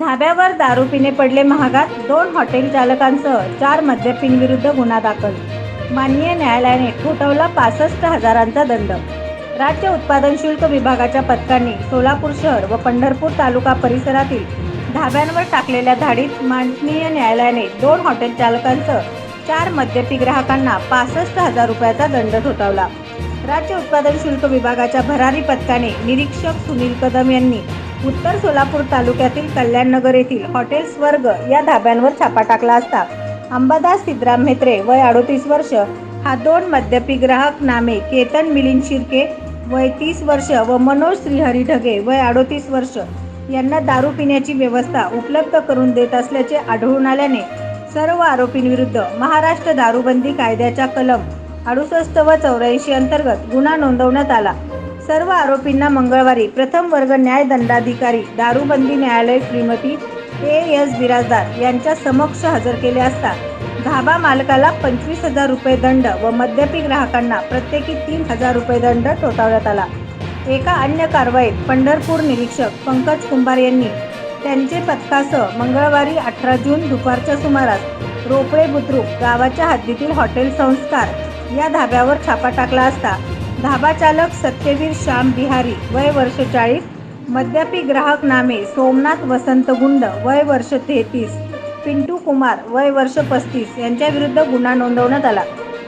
धाब्यावर दारू पिणे पडले महागात. दोन हॉटेल चालकांसह चार मद्यपींविरुद्ध गुन्हा दाखल. माननीय न्यायालयाने ठोठवला पासष्ट हजारांचा दंड. राज्य उत्पादन शुल्क विभागाच्या पथकांनी सोलापूर शहर व पंढरपूर तालुका परिसरातील धाब्यांवर टाकलेल्या धाडीत माननीय न्यायालयाने दोन हॉटेल चालकांसह चार मद्यपी ग्राहकांना पासष्ट हजार रुपयाचा दंड ठोठावला. राज्य उत्पादन शुल्क विभागाच्या भरारी पथकाने निरीक्षक सुनील कदम यांनी उत्तर सोलापूर तालुक्यातील कल्याणनगर येथील हॉटेल स्वर्ग या धाब्यांवर छापा टाकला असता. अंबादास सिद्धराम म्हेत्रे वय अडोतीस वर्ष. हा दोन मद्यपी ग्राहक नामे केतन मिलिंद शिर्के वय तीस वर्ष व मनोज श्रीहरी ढगे वय अडोतीस वर्ष. यांना दारू पिण्याची व्यवस्था उपलब्ध करून देत असल्याचे आढळून आल्याने सर्व आरोपींविरुद्ध महाराष्ट्र दारूबंदी कायद्याच्या कलम अडुसष्ट व चौऱ्याऐंशी अंतर्गत गुन्हा नोंदवण्यात आला. सर्व आरोपींना मंगळवारी प्रथम वर्ग न्याय दंडाधिकारी दारूबंदी न्यायालय श्रीमती ए एस बिराजदार यांच्या समक्ष हजर केले असता धाबा मालकाला पंचवीस हजार रुपये दंड व मद्यपी ग्राहकांना प्रत्येकी तीन हजार रुपये दंड ठोठावण्यात आला. एका अन्य कारवाईत पंढरपूर निरीक्षक पंकज कुंभार यांनी त्यांचे पथकासह मंगळवारी अठरा जून दुपारच्या सुमारास रोपळे बुद्रुक गावाच्या हद्दीतील हॉटेल संस्कार या धाब्यावर छापा टाकला असता धाबा चालक सत्यवीर श्याम बिहारी वय वर्ष चाळीस. मद्यपी ग्राहक नामे सोमनाथ वसंत गुंड वय वर्ष तेहतीस. पिंटू कुमार वय वर्ष पस्तीस. यांच्याविरुद्ध गुन्हा नोंदवण्यात आला.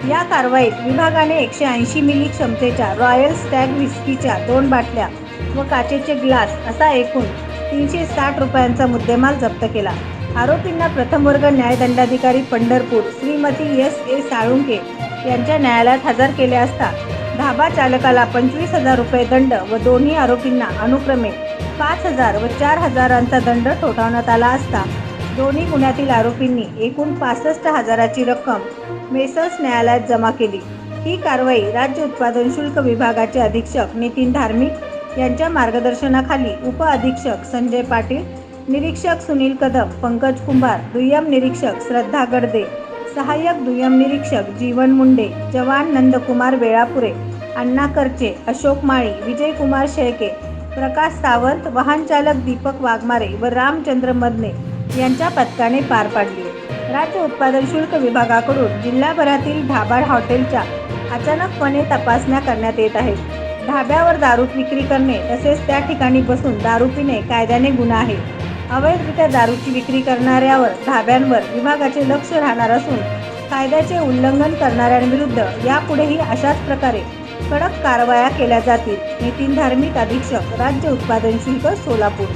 या कारवाईत विभागाने एकशे ऐंशी मिली क्षमतेच्या रॉयल स्टॅग विस्कीच्या दोन बाटल्या व काचेचे ग्लास असा एकूण तीनशे साठ रुपयांचा मुद्देमाल जप्त केला. आरोपींना प्रथम वर्ग न्यायदंडाधिकारी पंढरपूर श्रीमती एस ए साळुंके यांच्या न्यायालयात हजर केले असता धाबा चालकाला पंचवीस हजार रुपये दंड व दोन्ही आरोपींना अनुक्रमे पाच हजार व चार हजारांचा दंड ठोठावण्यात आला असता दोन्ही गुन्ह्यातील आरोपींनी एकूण पासष्ट हजाराची रक्कम मेसर्स न्यायालयात जमा केली. ही कारवाई राज्य उत्पादन शुल्क विभागाचे अधीक्षक नितीन धार्मिक यांच्या मार्गदर्शनाखाली उप अधीक्षक संजय पाटील निरीक्षक सुनील कदम पंकज कुंभार दुय्यम निरीक्षक श्रद्धा गडदे सहाय्यक दुय्यम निरीक्षक जीवन मुंडे जवान नंदकुमार वेळापुरे अण्णा करचे अशोक माळी विजयकुमार शेळके प्रकाश सावंत वाहनचालक दीपक वाघमारे व रामचंद्र मदने यांच्या पथकाने पार पाडली. राज्य उत्पादन शुल्क विभागाकडून जिल्हाभरातील ढाबा हॉटेलच्या अचानकपणे तपासण्या करण्यात येत आहेत. ढाब्यावर दारू विक्री करणे तसेच त्या ठिकाणी बसून दारू पिणे कायद्याने गुन्हा आहे. अवैधरित्या दारूची विक्री करणाऱ्यावर धाब्यांवर विभागाचे लक्ष राहणार असून कायद्याचे उल्लंघन करणाऱ्यांविरुद्ध यापुढेही अशाच प्रकारे कडक कारवाया केल्या जातील नितीन धार्मिक अधीक्षक राज्य उत्पादन शुल्क सोलापूर.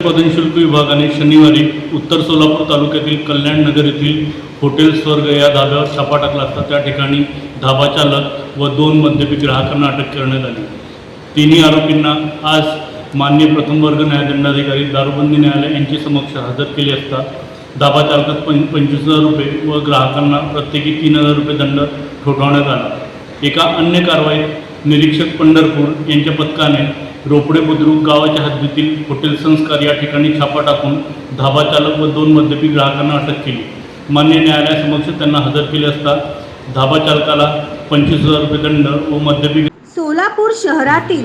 उत्पादन शुल्क विभागाने शनिवारी उत्तर सोलापूर तालुक्यातील कल्याण नगर येथील हॉटेल स्वर्ग या धाब्यावर छापा टाकला असता त्या ठिकाणी धाबा चालक व दोन मद्यपी ग्राहकांना अटक करण्यात आली. तिन्ही आरोपींना आज मान्य प्रथम वर्ग न्यायदंडाधिकारी दारूबंदी न्यायालय यांच्या समक्ष हजर केली असता धाबा चालकात पं पंचवीस हजार रुपये व ग्राहकांना प्रत्येकी तीन हजार रुपये दंड ठोठावण्यात आला. एका अन्य कारवाईत निरीक्षक पंढरपूर यांच्या पथकाने रोपडे बुद्रुक गावाच्या हद्दीतील हॉटेल संस्कार या ठिकाणी छापा टाकून धाबा चालक व दोन मद्यपी ग्राहकांना अटक केली. मान्य न्यायालयासमक्ष त्यांना हजर केले असता धाबा चालकाला पंचवीस हजार रुपये दंड व मद्यपी सोलापूर शहरातील